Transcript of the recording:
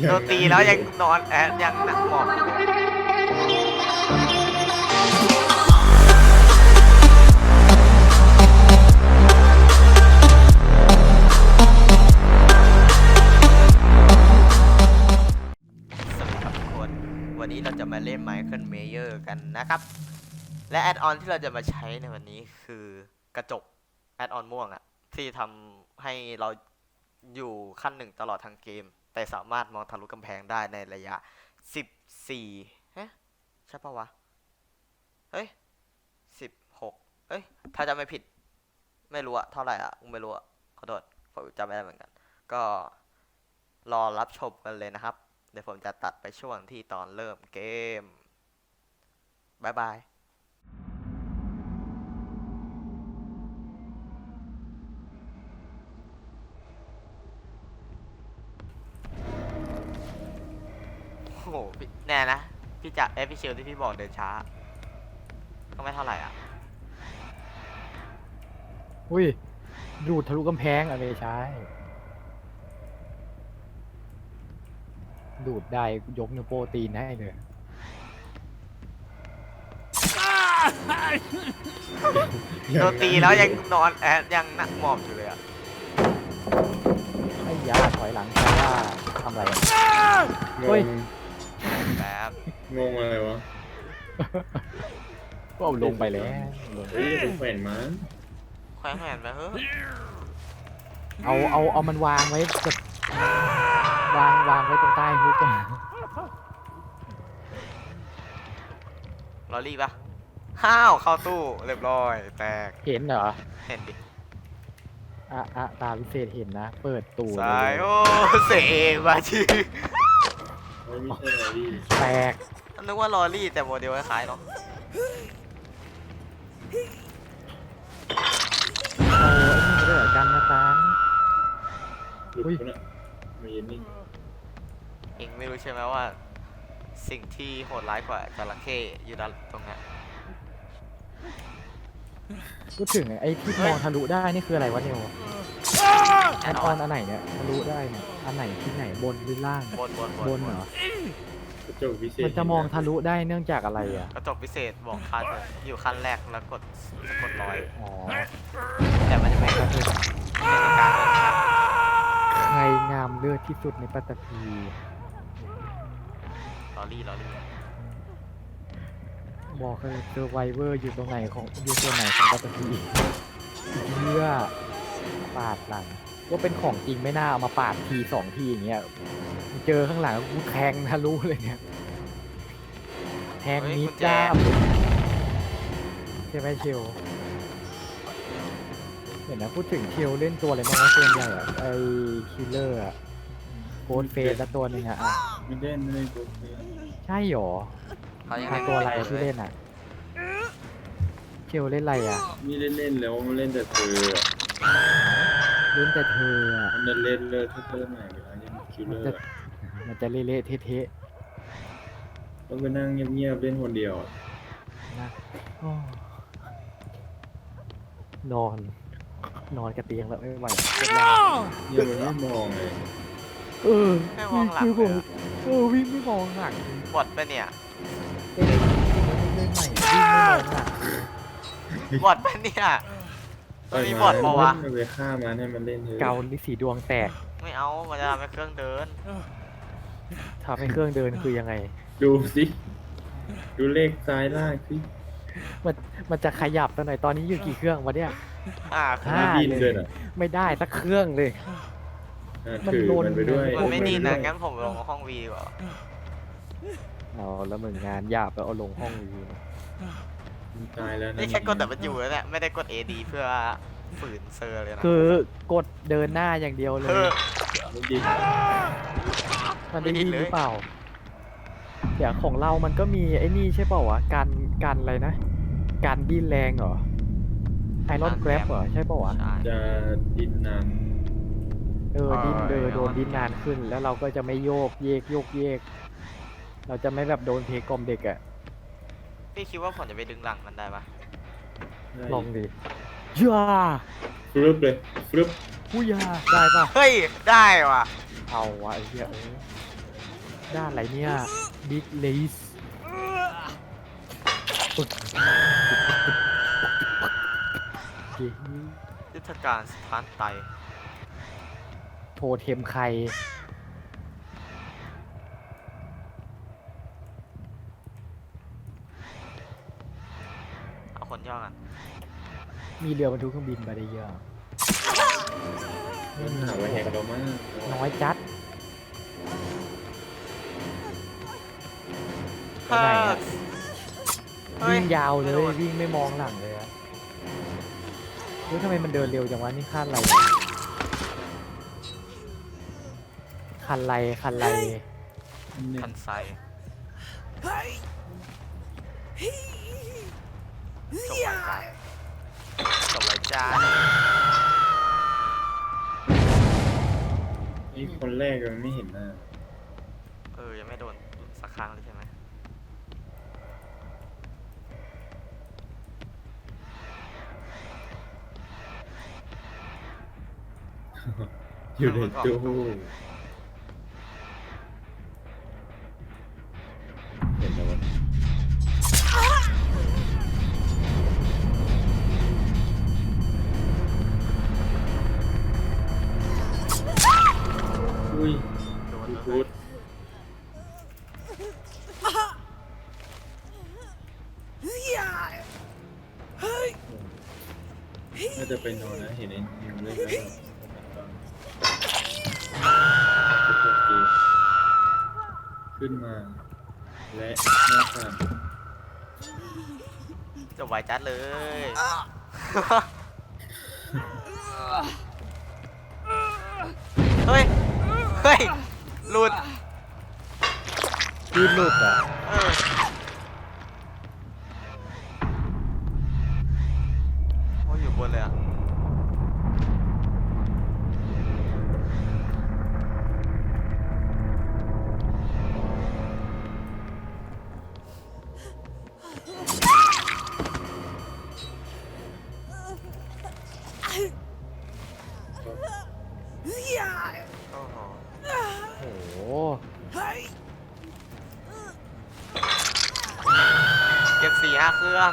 โดนตีแล้วยังนอนแอบยังหนักหมอบอยู่เลยสวัสดีครับทุกคน วันนี้เราจะมาเล่น Michael Mayer กันนะครับ และแอดออนที่เราจะมาใช้ในวันนี้คือกระจกแอดออนม่วงอะที่ทำให้เรา อยู่ขั้นหนึ่งตลอดทั้งเกม แต่สามารถมองทะลุกำแพงได้ในระยะ 14เฮ้ใช่ปะวะ เฮ้ย 16เฮ้ย ถ้าจะไม่ผิด ไม่รู้อะเท่าไหร่อะไม่รู้อะขอโทษผมจำไม่ได้เหมือนกัน ก็รอรับชมกันเลยนะครับ เดี๋ยวผมจะตัดไปช่วงที่ตอนเริ่มเกมบายบาย หพี่แน่นะ พี่จะเอ้ยพี่เชลที่พี่บอกเดินช้า ก็ไม่เท่าไหร่อะ อุ้ย ดูดทะลุกำแพงอะไรใช่ดูดได้ยกนิ้วโป้ตีนให้เลยโดนตีแล้วยังนอนแอบยังหนักหมอบอยู่เลยอะ ไอ้ยาถอยหลังใช่ว่าทำอะไรอะงเฮ้ย ง แบบงงอะไรวะก็เอาลงไปแล้วลงเฮ้ยเป็นแขวนมั้งแขวนแขวนไปเฮ้ยเอาเอาเอามันวางไว้แบบวางวางไว้ตรงใต้ฮุกอะลอรี่ปะห้าวเข้าตู้เรียบร้อย แตกเห็นเหรอเห็นดิอะอะตาพิเศษเห็นนะ เปิดตู้สายเลยโอ้เสมาชื่อเฮ้ย ไม่ใช่อะไรพี่แตกนึกว่าลอรี่แต่โมเดลคล้ายๆเนาะเอาไอ้นี่มาด้วยเหรอกันนะตัง หลุดอุ้ยปะเนี่ยมาเย็นนิ่งเองไม่รู้ใช่ไหมว่า สิ่งที่โหดร้ายกว่าจระเข้อยู่ด้านตรงเนี้ยพูดถึงไอ้ที่มองทะลุได้นี่คืออะไรวะเนว แออัดนออออนนอันไหนเนี่ยทะลุได้เนี่ยอันไหนที่ไหนบนหรือล่าง บนบนบนเหรอ กระจกพิเศษมันจะมองทะลุได้เนื่องจากอะไรอะ กระจกพิเศษบอกคันอยู่ขั้นแรกแล้วกดกดร้อย อ๋อแต่มันจะไม่ก็คือไม่ต้องการเดินทางใครงามเลือดที่สุดในปัตตภีลอรี่ลอรี่บอกเลยเซอร์ไวเวอร์อยู่ตรงไหนของอยู่ส่วนไหนของปัตตภีเพื่อปาดหลัง ว่าเป็นของจริงไม่น่าเอามาปาดทีสองทีอย่างเงี้ยเจอข้างหลังกูแทงทะลุเลยเนี่ยแทงมิดด้ามใช่ไหมเชลเห็นนะพูดถึงเชลเล่นตัวอะไรบ้างวะส่วนใหญ่อะไอคิลเลอร์อะโคดเฟสและตัวหนึงอะอะไม่เล่นไม่เล่นตัวเฟซใช่หรอเขายังหาเล่นตัวอะไรม่ที่เล่นอะเชลเล่นอะไรอะนี่เล่นเล่นๆแล้วมาเล่นแต่เธออะเล่นแต่เธออะมันจะเล่นเลิศเท่ๆหน่อยเวลาเล่นคิวเลอร์อะมันจะเละๆเทะต้องไปนั่งเงียบๆเล่นคนเดียวอะๆนะโอ้นอน นอนกระเตียงแล้วไม่ไหวเจ็บหลังเนี่ยมันไม่มองเลยเออไม่มองหลังคือเลผยมอะ เออวิ่งไม่มองหลังบอดไปะเนี่ยเอ้ยเล่นใหม่วิ่งไม่มองหลังบอดไปะเนี่ยตั วนี้บอดปะวะ ไปฆ่ามันให้มันเล่นเถอะเกาลิสีดวงแตกไม่เอา มันจะทำให้เครื่องเดิน ทำให้เครื่องเดินคือยังไง ดูสิ ดูเลขซ้ายล่างสิมันมันจะขยับตัวหน่อยตอนนี้อยู่กี่เครื่องวะเนี่ย อ่าห้าดินเลยอะไม่ได้สักเครื่องเลย อะมันถือลนมันไปด้วยมันไม่ดีนะถืองั้นผมลงห้องวีดีกว่าเอาแล้วมึงงานหยาบแล้วเอาลงห้องรีวิว มันตายแล้วนะนี่แค่กดแต่มันอยู่แล้วเนี่ยไม่ได้กด AD เพื่อฝืนเซอร์เลยนะคือกดเดินหน้าอย่างเดียวเลเอย อ ไม่ดีมันได้ไม่ยิเห็นนเลยหรือเปล่า เดี๋ยวของเรามันก็มีไอ้นี่ใช่เปล่าวะการการอะไรนะ การดิ้นแรงเหรอไอรอนแกรบเหรอใช่เปล่าวะใช่ จะดินนานเออดิ้นเออเออโดนดิ้นนานขึ้น แล้วเราก็จะไม่โยกเยกโยกเยก เราจะไม่แบบโดนเทกลอมเด็กอะ พี่คิดว่าผมจะไปดึงหลังมันได้ปะได้ลองดิย่าฟรึบเลยฟรึบผู้ยาได้ปะเฮ้ย ได้ว่ะ เอาวะไอ้เหี้ยเอ้ยด้านอะไรเนี่ยบิ๊กเลสปึกเฮ้ยยุทธการสถานไตโทเทมใคร เอาคนย่อกัน มีเรือบรรทุกเครื่องบินไปได้เยอะมันหาว่าแหกเรามากน้อยจัดไปฮ่าไหนอะเฮ้ยวิ่งยาวเลยไม่โดนวิ่งไม่มองหลังเลยอะเฮ้ยทำไมมันเดินเร็วจังวะนี่คันอะไรคันไรคันไรเนี่ยคันไซจบไว้ จ้าจบไว้จ้าไอ้คนแรกมันไม่เห็นหน้าเออ ยังไม่โดนสักครั้งเลยใช่ไหมอยู่ในตู้ น่าจะเป็นนอนนะเห็นไอ้นิวเล่นแล้วแบบโอ้โหเกมขึ้นมา และหน้าตาจบไว้จัดเลย เฮ้ย เฮ้ย หลุดที่หลุดอะ เออ โอ้ยอยู่บนเลยอะโอ้โหโอ้โหเก็บสี่ห้าเครื่อง